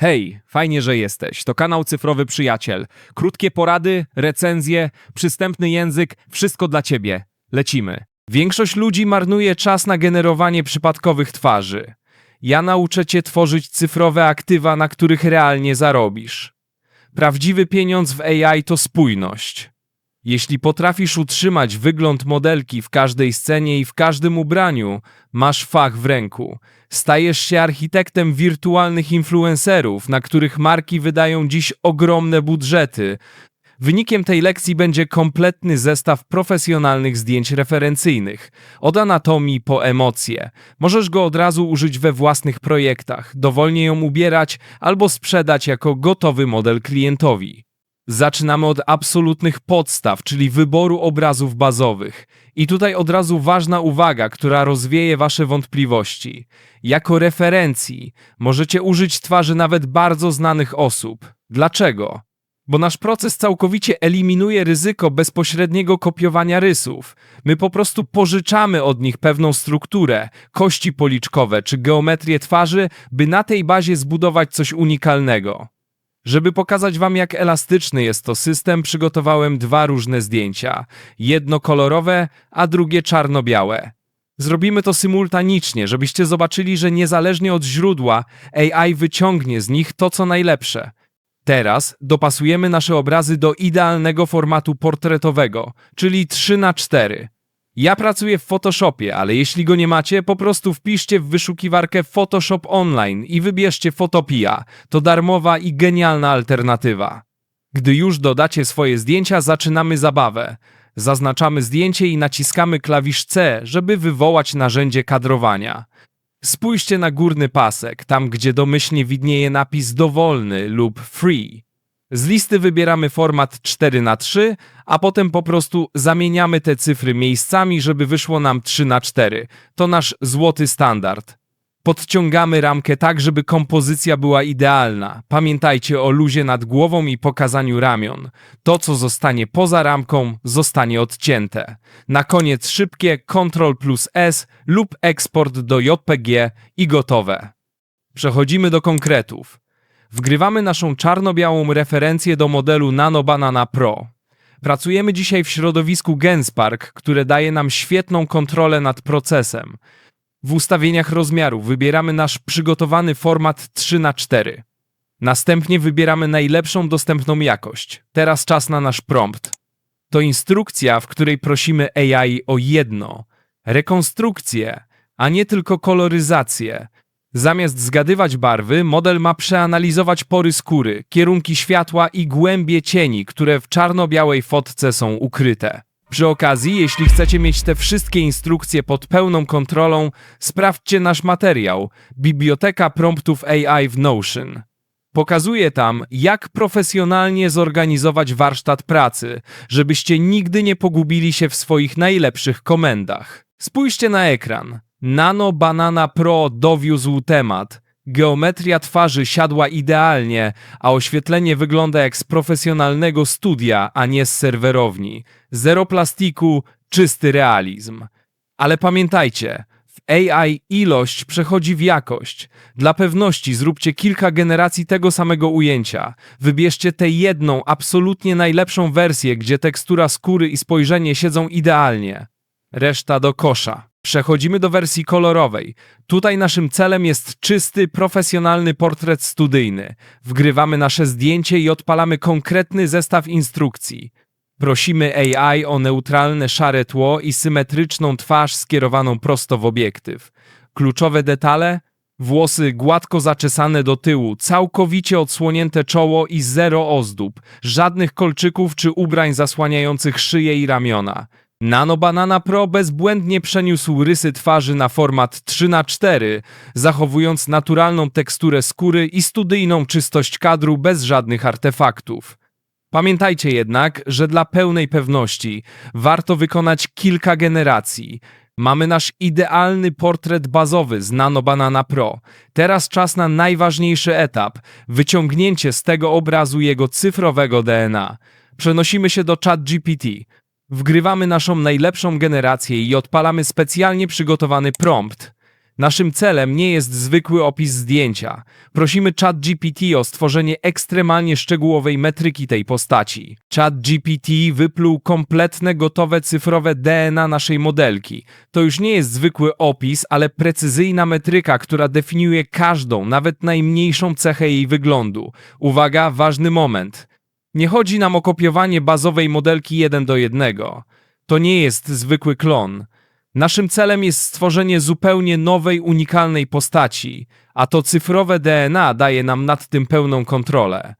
Hej, fajnie, że jesteś. To kanał Cyfrowy Przyjaciel. Krótkie porady, recenzje, przystępny język, wszystko dla ciebie. Lecimy. Większość ludzi marnuje czas na generowanie przypadkowych twarzy. Ja nauczę cię tworzyć cyfrowe aktywa, na których realnie zarobisz. Prawdziwy pieniądz w AI to spójność. Jeśli potrafisz utrzymać wygląd modelki w każdej scenie i w każdym ubraniu, masz fach w ręku. Stajesz się architektem wirtualnych influencerów, na których marki wydają dziś ogromne budżety. Wynikiem tej lekcji będzie kompletny zestaw profesjonalnych zdjęć referencyjnych, od anatomii po emocje. Możesz go od razu użyć we własnych projektach, dowolnie ją ubierać albo sprzedać jako gotowy model klientowi. Zaczynamy od absolutnych podstaw, czyli wyboru obrazów bazowych. I tutaj od razu ważna uwaga, która rozwieje Wasze wątpliwości. Jako referencji możecie użyć twarzy nawet bardzo znanych osób. Dlaczego? Bo nasz proces całkowicie eliminuje ryzyko bezpośredniego kopiowania rysów. My po prostu pożyczamy od nich pewną strukturę, kości policzkowe czy geometrię twarzy, by na tej bazie zbudować coś unikalnego. Żeby pokazać wam, jak elastyczny jest to system, przygotowałem dwa różne zdjęcia. Jedno kolorowe, a drugie czarno-białe. Zrobimy to symultanicznie, żebyście zobaczyli, że niezależnie od źródła AI wyciągnie z nich to, co najlepsze. Teraz dopasujemy nasze obrazy do idealnego formatu portretowego, czyli 3 na 4 ja pracuję w Photoshopie, ale jeśli go nie macie, po prostu wpiszcie w wyszukiwarkę Photoshop Online i wybierzcie Photopia. To darmowa i genialna alternatywa. Gdy już dodacie swoje zdjęcia, zaczynamy zabawę. Zaznaczamy zdjęcie i naciskamy klawisz C, żeby wywołać narzędzie kadrowania. Spójrzcie na górny pasek, tam gdzie domyślnie widnieje napis dowolny lub free. Z listy wybieramy format 4 na 3 a potem po prostu zamieniamy te cyfry miejscami, żeby wyszło nam 3 na 4 To nasz złoty standard. Podciągamy ramkę tak, żeby kompozycja była idealna. Pamiętajcie o luzie nad głową i pokazaniu ramion. To, co zostanie poza ramką, zostanie odcięte. Na koniec szybkie Ctrl plus S lub eksport do JPG i gotowe. Przechodzimy do konkretów. Wgrywamy naszą czarno-białą referencję do modelu Nano Banana Pro. Pracujemy dzisiaj w środowisku Genspark, które daje nam świetną kontrolę nad procesem. W ustawieniach rozmiaru wybieramy nasz przygotowany format 3x4. Następnie wybieramy najlepszą dostępną jakość. Teraz czas na nasz prompt. To instrukcja, w której prosimy AI o jedno rekonstrukcję, a nie tylko koloryzację. Zamiast zgadywać barwy, model ma przeanalizować pory skóry, kierunki światła i głębie cieni, które w czarno-białej fotce są ukryte. Przy okazji, jeśli chcecie mieć te wszystkie instrukcje pod pełną kontrolą, sprawdźcie nasz materiał Biblioteka promptów AI w Notion. Pokazuję tam, jak profesjonalnie zorganizować warsztat pracy, żebyście nigdy nie pogubili się w swoich najlepszych komendach. Spójrzcie na ekran. Nano Banana Pro dowiózł temat. Geometria twarzy siadła idealnie, a oświetlenie wygląda jak z profesjonalnego studia, a nie z serwerowni. Zero plastiku, czysty realizm. Ale pamiętajcie, w AI ilość przechodzi w jakość. Dla pewności zróbcie kilka generacji tego samego ujęcia. Wybierzcie tę jedną, absolutnie najlepszą wersję, gdzie tekstura skóry i spojrzenie siedzą idealnie. Reszta do kosza. Przechodzimy do wersji kolorowej. Tutaj naszym celem jest czysty, profesjonalny portret studyjny. Wgrywamy nasze zdjęcie i odpalamy konkretny zestaw instrukcji. Prosimy AI o neutralne szare tło i symetryczną twarz skierowaną prosto w obiektyw. Kluczowe detale? Włosy gładko zaczesane do tyłu, całkowicie odsłonięte czoło i zero ozdób, żadnych kolczyków czy ubrań zasłaniających szyję i ramiona. Nano Banana Pro bezbłędnie przeniósł rysy twarzy na format 3x4, zachowując naturalną teksturę skóry i studyjną czystość kadru bez żadnych artefaktów. Pamiętajcie jednak, że dla pełnej pewności warto wykonać kilka generacji. Mamy nasz idealny portret bazowy z Nano Banana Pro. Teraz czas na najważniejszy etap wyciągnięcie z tego obrazu jego cyfrowego DNA. Przenosimy się do ChatGPT. Wgrywamy naszą najlepszą generację i odpalamy specjalnie przygotowany prompt. Naszym celem nie jest zwykły opis zdjęcia. Prosimy ChatGPT o stworzenie ekstremalnie szczegółowej metryki tej postaci. ChatGPT wypluł kompletne, gotowe cyfrowe DNA naszej modelki. To już nie jest zwykły opis, ale precyzyjna metryka, która definiuje każdą, nawet najmniejszą cechę jej wyglądu. Uwaga, ważny moment. Nie chodzi nam o kopiowanie bazowej modelki 1 do 1. To nie jest zwykły klon. Naszym celem jest stworzenie zupełnie nowej, unikalnej postaci, a to cyfrowe DNA daje nam nad tym pełną kontrolę.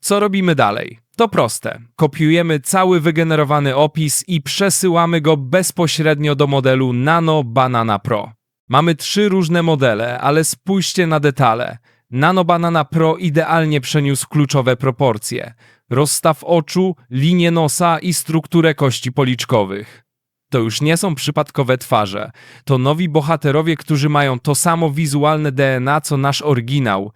Co robimy dalej? To proste. Kopiujemy cały wygenerowany opis i przesyłamy go bezpośrednio do modelu Nano Banana Pro. Mamy trzy różne modele, ale spójrzcie na detale. Nano Banana Pro idealnie przeniósł kluczowe proporcje. Rozstaw oczu, linię nosa i strukturę kości policzkowych. To już nie są przypadkowe twarze. To nowi bohaterowie, którzy mają to samo wizualne DNA co nasz oryginał.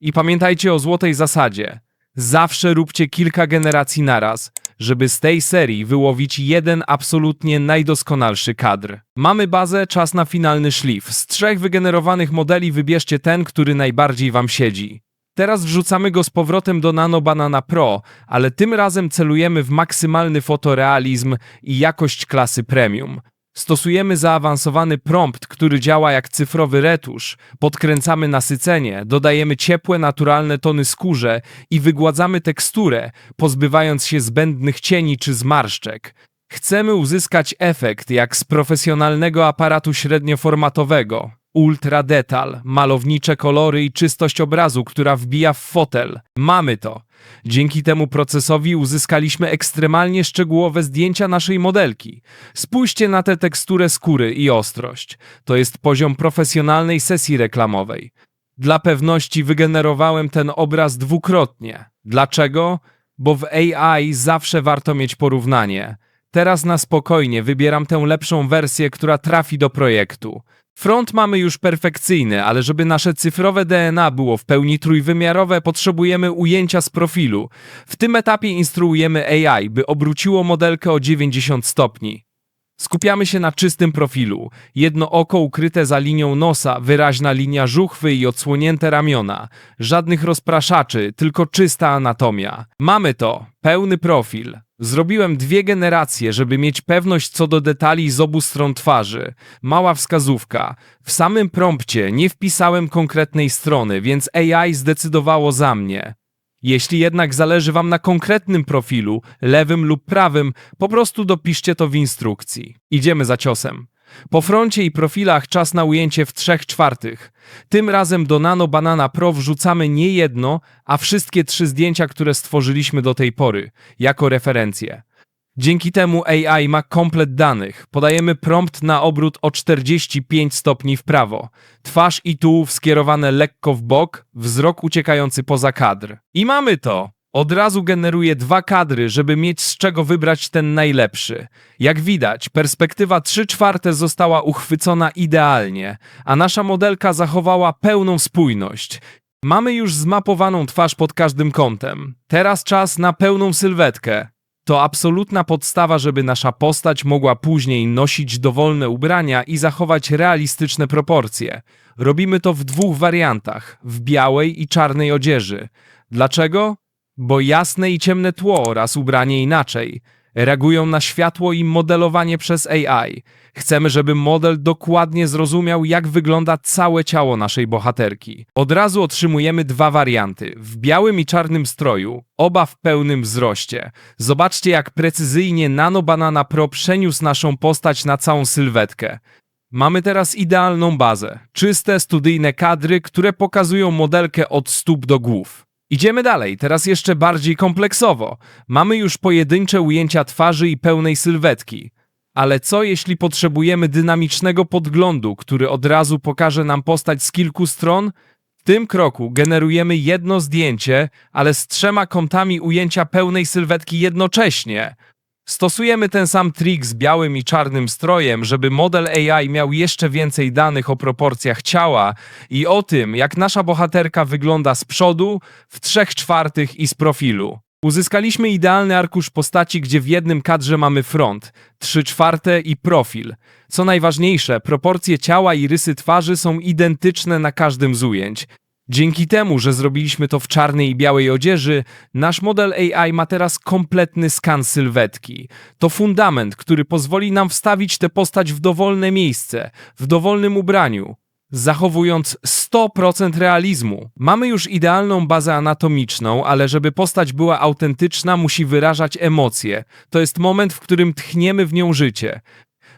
I pamiętajcie o złotej zasadzie. Zawsze róbcie kilka generacji naraz, żeby z tej serii wyłowić jeden absolutnie najdoskonalszy kadr. Mamy bazę, czas na finalny szlif. Z trzech wygenerowanych modeli wybierzcie ten, który najbardziej wam siedzi. Teraz wrzucamy go z powrotem do Nano Banana Pro, ale tym razem celujemy w maksymalny fotorealizm i jakość klasy premium. Stosujemy zaawansowany prompt, który działa jak cyfrowy retusz, podkręcamy nasycenie, dodajemy ciepłe, naturalne tony skórze i wygładzamy teksturę, pozbywając się zbędnych cieni czy zmarszczek. Chcemy uzyskać efekt jak z profesjonalnego aparatu średnioformatowego. Ultra detal, malownicze kolory i czystość obrazu, która wbija w fotel. Mamy to. Dzięki temu procesowi uzyskaliśmy ekstremalnie szczegółowe zdjęcia naszej modelki. Spójrzcie na tę teksturę skóry i ostrość. To jest poziom profesjonalnej sesji reklamowej. Dla pewności wygenerowałem ten obraz dwukrotnie. Dlaczego? Bo w AI zawsze warto mieć porównanie. Teraz na spokojnie wybieram tę lepszą wersję, która trafi do projektu. Front mamy już perfekcyjny, ale żeby nasze cyfrowe DNA było w pełni trójwymiarowe, potrzebujemy ujęcia z profilu. W tym etapie instruujemy AI, by obróciło modelkę o 90 stopni. Skupiamy się na czystym profilu. Jedno oko ukryte za linią nosa, wyraźna linia żuchwy i odsłonięte ramiona. Żadnych rozpraszaczy, tylko czysta anatomia. Mamy to. Pełny profil. Zrobiłem dwie generacje, żeby mieć pewność co do detali z obu stron twarzy. Mała wskazówka. W samym prompcie nie wpisałem konkretnej strony, więc AI zdecydowało za mnie. Jeśli jednak zależy Wam na konkretnym profilu, lewym lub prawym, po prostu dopiszcie to w instrukcji. Idziemy za ciosem. Po froncie i profilach czas na ujęcie w 3 czwartych. Tym razem do Nano Banana Pro wrzucamy nie jedno, a wszystkie trzy zdjęcia, które stworzyliśmy do tej pory, jako referencje. Dzięki temu AI ma komplet danych. Podajemy prompt na obrót o 45 stopni w prawo. Twarz i tułów skierowane lekko w bok, wzrok uciekający poza kadr. I mamy to! Od razu generuje dwa kadry, żeby mieć z czego wybrać ten najlepszy. Jak widać, perspektywa 3 czwarte została uchwycona idealnie, a nasza modelka zachowała pełną spójność. Mamy już zmapowaną twarz pod każdym kątem. Teraz czas na pełną sylwetkę. To absolutna podstawa, żeby nasza postać mogła później nosić dowolne ubrania i zachować realistyczne proporcje. Robimy to w dwóch wariantach w białej i czarnej odzieży. Dlaczego? Bo jasne i ciemne tło oraz ubranie inaczej reagują na światło i modelowanie przez AI. Chcemy, żeby model dokładnie zrozumiał, jak wygląda całe ciało naszej bohaterki. Od razu otrzymujemy dwa warianty: w białym i czarnym stroju, oba w pełnym wzroście. Zobaczcie, jak precyzyjnie Nano Banana Pro przeniósł naszą postać na całą sylwetkę. Mamy teraz idealną bazę. Czyste, studyjne kadry, które pokazują modelkę od stóp do głów. Idziemy dalej, teraz jeszcze bardziej kompleksowo. Mamy już pojedyncze ujęcia twarzy i pełnej sylwetki. Ale co jeśli potrzebujemy dynamicznego podglądu, który od razu pokaże nam postać z kilku stron? W tym kroku generujemy jedno zdjęcie, ale z trzema kątami ujęcia pełnej sylwetki jednocześnie. Stosujemy ten sam trik z białym i czarnym strojem, żeby model AI miał jeszcze więcej danych o proporcjach ciała i o tym, jak nasza bohaterka wygląda z przodu, w trzech czwartych i z profilu. Uzyskaliśmy idealny arkusz postaci, gdzie w jednym kadrze mamy front, trzy czwarte i profil. Co najważniejsze, proporcje ciała i rysy twarzy są identyczne na każdym z ujęć. Dzięki temu, że zrobiliśmy to w czarnej i białej odzieży, nasz model AI ma teraz kompletny skan sylwetki. To fundament, który pozwoli nam wstawić tę postać w dowolne miejsce, w dowolnym ubraniu, zachowując 100% realizmu. Mamy już idealną bazę anatomiczną, ale żeby postać była autentyczna, musi wyrażać emocje. To jest moment, w którym tchniemy w nią życie.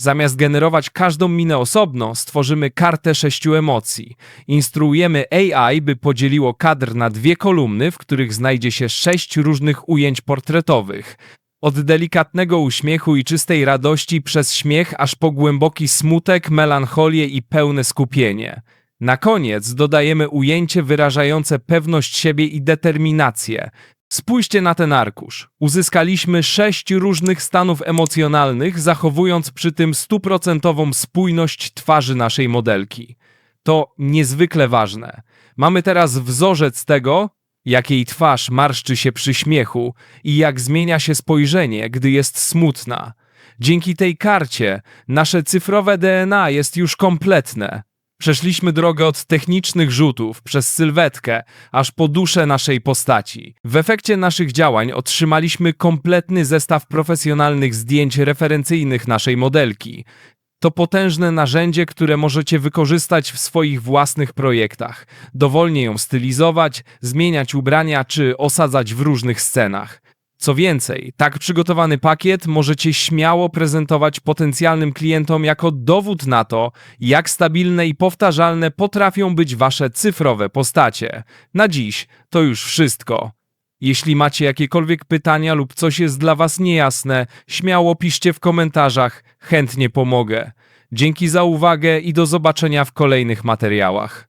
Zamiast generować każdą minę osobno, stworzymy kartę sześciu emocji. Instruujemy AI, by podzieliło kadr na dwie kolumny, w których znajdzie się sześć różnych ujęć portretowych. Od delikatnego uśmiechu i czystej radości przez śmiech, aż po głęboki smutek, melancholię i pełne skupienie. Na koniec dodajemy ujęcie wyrażające pewność siebie i determinację. Spójrzcie na ten arkusz. Uzyskaliśmy sześć różnych stanów emocjonalnych, zachowując przy tym stuprocentową spójność twarzy naszej modelki. To niezwykle ważne. Mamy teraz wzorzec tego, jak jej twarz marszczy się przy śmiechu i jak zmienia się spojrzenie, gdy jest smutna. Dzięki tej karcie nasze cyfrowe DNA jest już kompletne. Przeszliśmy drogę od technicznych rzutów przez sylwetkę, aż po duszę naszej postaci. W efekcie naszych działań otrzymaliśmy kompletny zestaw profesjonalnych zdjęć referencyjnych naszej modelki. To potężne narzędzie, które możecie wykorzystać w swoich własnych projektach. Dowolnie ją stylizować, zmieniać ubrania czy osadzać w różnych scenach. Co więcej, tak przygotowany pakiet możecie śmiało prezentować potencjalnym klientom jako dowód na to, jak stabilne i powtarzalne potrafią być wasze cyfrowe postacie. Na dziś to już wszystko. Jeśli macie jakiekolwiek pytania lub coś jest dla Was niejasne, śmiało piszcie w komentarzach, chętnie pomogę. Dzięki za uwagę i do zobaczenia w kolejnych materiałach.